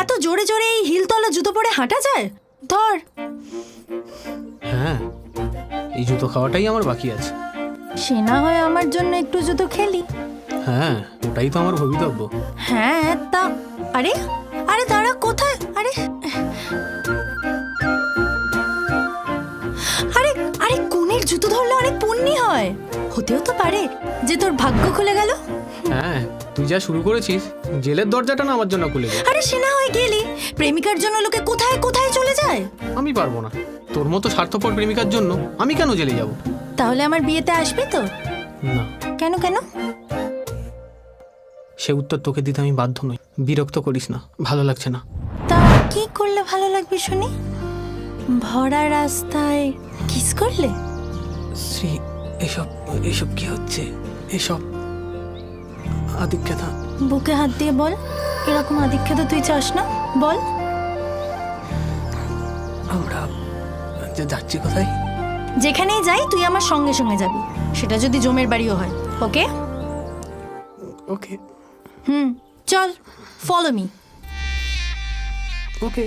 এত জোরে জোরে এই হিলতলা জুতো পরে হাঁটা যায়? ধর। হ্যাঁ এই জুতো খাওয়াটাই আমার বাকি আছে। সে না হয় আমার জন্য একটু জুতো খেলি। হ্যাঁ ওটাই তো আমার ভবিতব্য। হ্যাঁ তা আরে আরে দাঁড়া কোথায়? আরে আরে আরে কোণের জুতো ধরলে অনেক পুণ্যি হয়। হতেও তো পারে যে তোর ভাগ্য খুলে গেল। তুই যা শুরু করেছিস জেলের দরজাটা না আমার জন্য খুলে দে। আরে সে না হয় গেলি। প্রেমিকার জন্য লোকে কোথায় কোথায় চলে যায়? আমি পারব না। তোর মতো স্বার্থপর প্রেমিকার জন্য আমি কেন জেলে যাব? তাহলে আমার বিয়েতে আসবি তো? না। কেন কেন? সে উত্তর তোকে দিতে আমি বাধ্য নই। বিরক্ত করিস না। ভালো লাগছে না। তা কি করলে ভালো লাগবে শুনি? ভরা রাস্তায় কিস করলে? শ্রী এসব এসব কি হচ্ছে? এসব আদিক্ষেতা। বুকে হাত দিয়ে বল এরকম আদিক্ষেত তুই চাস না? বল। আমরা যে যাচ্ছি কোথায়? যেখানেই যাই তুই আমার সঙ্গে সঙ্গে যাবি। সেটা যদি জমের বাড়িও হয় ওকে? ওকে। হুম চল ফলো মি ওকে।